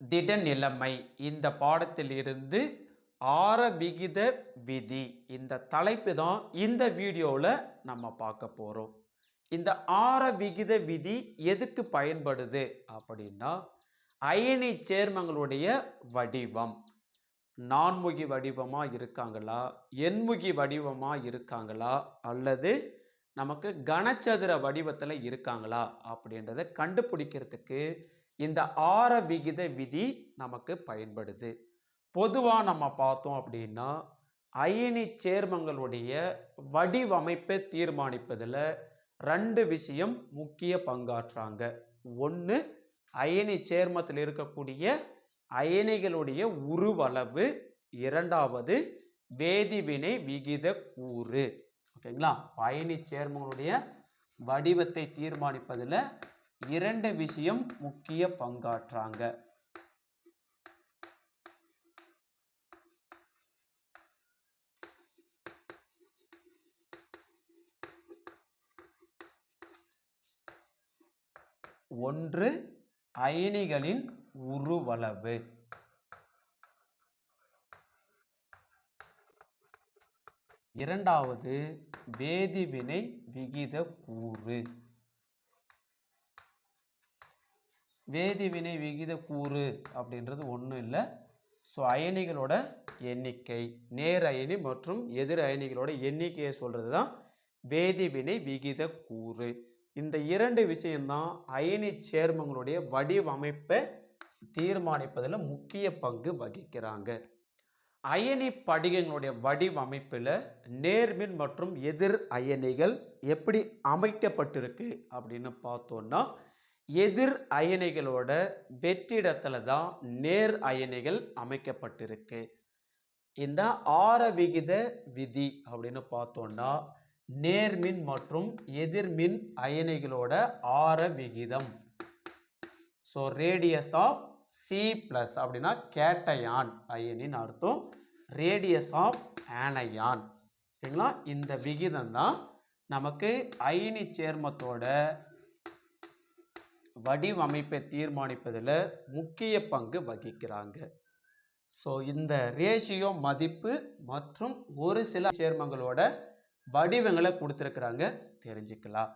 திட நிலைமை இந்த பாடத்திலிருந்து ஆர விகித விதி. இந்த தலைப்பு தான் இந்த வீடியோவில் நம்ம பார்க்க போகிறோம் இந்த ஆர விகித விதி எதுக்கு பயன்படுது அப்படின்னா அயனி சேர்மங்களுடைய வடிவம். நான்முகி வடிவமாக இருக்காங்களா? எண்முகி வடிவமாக இருக்காங்களா? அல்லது நமக்கு கனச்சதுர வடிவத்தில் இருக்காங்களா? அப்படின்றத கண்டுபிடிக்கிறதுக்கு இந்த ஆர விகித விதி நமக்கு பயன்படுது. பொதுவாக நம்ம பார்த்தோம் அப்படின்னா அயனி சேர்மங்களுடைய வடிவமைப்பை தீர்மானிப்பதில் ரெண்டு விஷயம் முக்கிய பங்காற்றாங்க. ஒன்று அயனி சேர்மத்தில் இருக்கக்கூடிய அயனிகளுடைய உருவளவு. இரண்டாவது வேதிவினை விகித கூறு. ஓகேங்களா? அயனி சேர்மங்களுடைய வடிவத்தை தீர்மானிப்பதில் இரண்டு விஷயம் முக்கிய பங்காற்றாங்க. ஒன்று அயனிகளின் உருவளவு. இரண்டாவது வேதிவினை விகித கூறு வேதிவினை விகித கூறு அப்படின்றது ஒன்றும் இல்லை. ஸோ அயனிகளோட எண்ணிக்கை நேர் அயனி மற்றும் எதிர் அயனிகளோட எண்ணிக்கையை சொல்கிறது தான் வேதிவினை விகித கூறு. இந்த இரண்டு விஷயம்தான் அயனி சேர்மங்களுடைய வடிவமைப்பை தீர்மானிப்பதில் முக்கிய பங்கு வகிக்கிறாங்க. அயனி படிகங்களுடைய வடிவமைப்பில் நேர்மின் மற்றும் எதிர் அயனிகள் எப்படி அமைக்கப்பட்டிருக்கு அப்படின்னு பார்த்தோன்னா எதிர் அயனிகளோட வெற்றிடத்தில் தான் நேர் அயனிகள் அமைக்கப்பட்டிருக்கு. இந்த ஆர விகித விதி அப்படின்னு பார்த்தோன்னா நேர்மின் மற்றும் எதிர்மின் அயனிகளோட ஆர விகிதம். So radius of C plus அப்படின்னா கேட்டயான் அயனின் அர்த்தம். ரேடியஸ் ஆஃப் ஆனயான் சரிங்களா? இந்த விகிதம் தான் நமக்கு அயனி சேர்மத்தோட வடிவமைப்பை தீர்மானிப்பதில் முக்கிய பங்கு வகிக்கிறாங்க. ஸோ இந்த ரேஷியோ மதிப்பு மற்றும் ஒரு சில சேர்மங்களோட வடிவங்களை கொடுத்துருக்குறாங்க. தெரிஞ்சுக்கலாம்.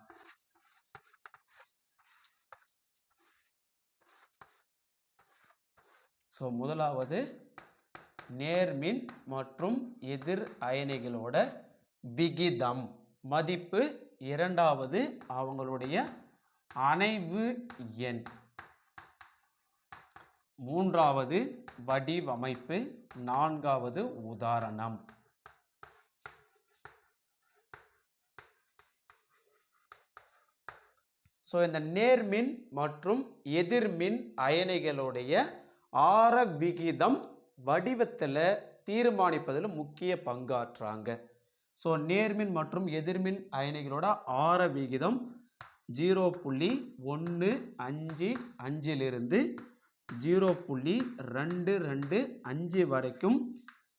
ஸோ முதலாவது நேர்மின் மற்றும் எதிர் அயனிகளோட விகிதம். மதிப்பு இரண்டாவது அவங்களுடைய அணைவு எண். மூன்றாவது வடிவமைப்பு நான்காவது உதாரணம். ஸோ இந்த நேர்மின் மற்றும் எதிர்மின் அயனிகளுடைய ஆர விகிதம் வடிவத்தில் தீர்மானிப்பதில் முக்கிய பங்காற்றாங்க. ஸோ நேர்மின் மற்றும் எதிர்மின் அயனிகளோட ஆர விகிதம் ஜீரோ புள்ளி ஒன்று அஞ்சு அஞ்சிலிருந்து ஜீரோ புள்ளி ரெண்டு ரெண்டு அஞ்சு வரைக்கும்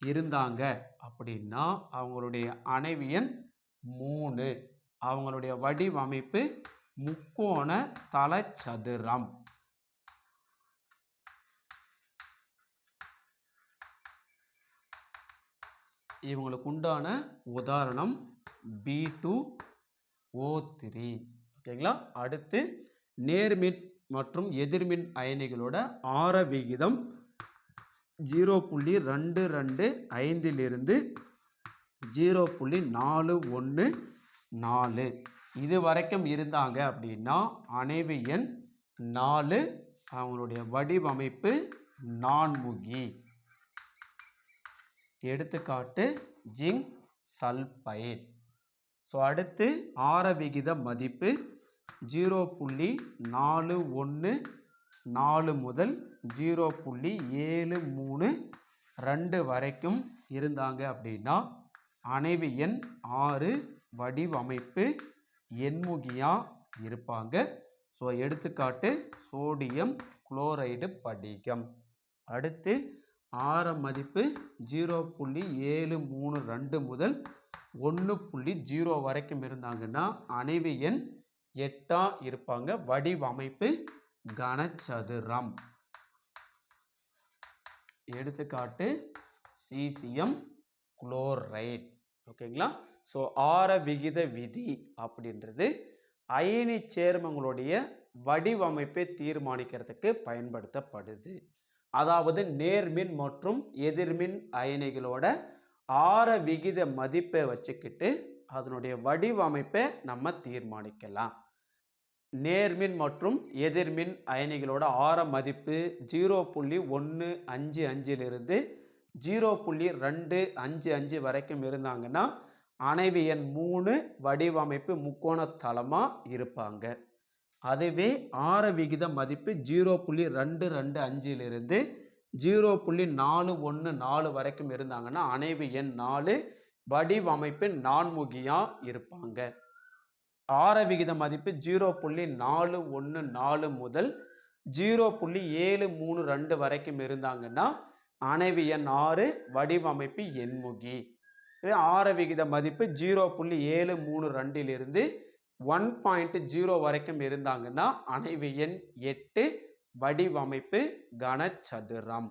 இருந்தாங்க. அப்படின்னா அவங்களுடைய அணைவியன் மூணு. அவங்களுடைய வடிவமைப்பு முக்கோண தலச்சதுரம் இவங்களுக்கு உண்டான உதாரணம் பி டூ ஓ த்ரீ ஓகேங்களா? அடுத்து நேர்மின் மற்றும் எதிர்மின் அயனிகளோட ஆர விகிதம் ஜீரோ புள்ளி ரெண்டு ரெண்டு ஐந்திலிருந்து ஜீரோ புள்ளி நாலு ஒன்று நாலு. இது வரைக்கும் இருந்தாங்க அப்படின்னா அணைவு எண் நாலு அவங்களுடைய வடிவமைப்பு நான்முகி. எடுத்துக்காட்டு ஜிங்க் சல்பைட். ஸோ அடுத்து ஆர விகித மதிப்பு ஜீரோ புள்ளி நாலு ஒன்று நாலு முதல் ஜீரோ புள்ளி ஏழு மூணு ரெண்டு வரைக்கும் இருந்தாங்க அப்படின்னா அணைவு எண் ஆறு வடிவமைப்பு எண்முகியாக இருப்பாங்க. ஸோ எடுத்துக்காட்டு சோடியம் குளோரைடு படிகம். அடுத்து ஆர மதிப்பு ஜீரோ புள்ளி ஏழு மூணு ரெண்டு முதல் ஒன்று புள்ளி ஜீரோ வரைக்கும் இருந்தாங்கன்னா அணைவு எண் எட்டாக இருப்பாங்க. வடிவமைப்பு கனச்சதுரம். எடுத்துக்காட்டு சீசியம் குளோரைட். ஓகேங்களா? ஸோ ஆர விகித விதி அப்படின்றது அயனி சேர்மங்களுடைய வடிவமைப்பை தீர்மானிக்கிறதுக்கு பயன்படுத்தப்படுது. அதாவது நேர்மின் மற்றும் எதிர்மின் அயனிகளோட ஆர விகித மதிப்பை வச்சுக்கிட்டு அதனுடைய வடிவமைப்பை நம்ம தீர்மானிக்கலாம். நேர்மின் மற்றும் எதிர்மின் அயனிகளோட ஆர மதிப்பு ஜீரோ புள்ளி ஒன்று அஞ்சு அஞ்சிலிருந்து ஜீரோ புள்ளி ரெண்டு அஞ்சு அஞ்சு வரைக்கும் இருந்தாங்கன்னா அணைவு எண் மூணு வடிவமைப்பு முக்கோண தளமாக இருப்பாங்க. அதுவே ஆர விகித மதிப்பு ஜீரோ புள்ளி ரெண்டு ரெண்டு அஞ்சிலிருந்து ஜீரோ புள்ளி நாலு ஒன்று நாலு வரைக்கும் இருந்தாங்கன்னா அணைவு எண் நாலு வடிவமைப்பு நான்முகியாக இருப்பாங்க. ஆர விகித மதிப்பு ஜீரோ புள்ளி நாலு ஒன்று நாலு முதல் ஜீரோ புள்ளி ஏழு மூணு ரெண்டு வரைக்கும் இருந்தாங்கன்னா அணைவு எண் ஆறு வடிவமைப்பு எண்முகி. ஆர விகித மதிப்பு ஜீரோ புள்ளி ஏழு மூணு ரெண்டிலிருந்து ஒன் பாயிண்ட் ஜீரோ வரைக்கும் இருந்தாங்கன்னா அணைவு எண் எட்டு வடிவமைப்பு கனச்சதுரம்.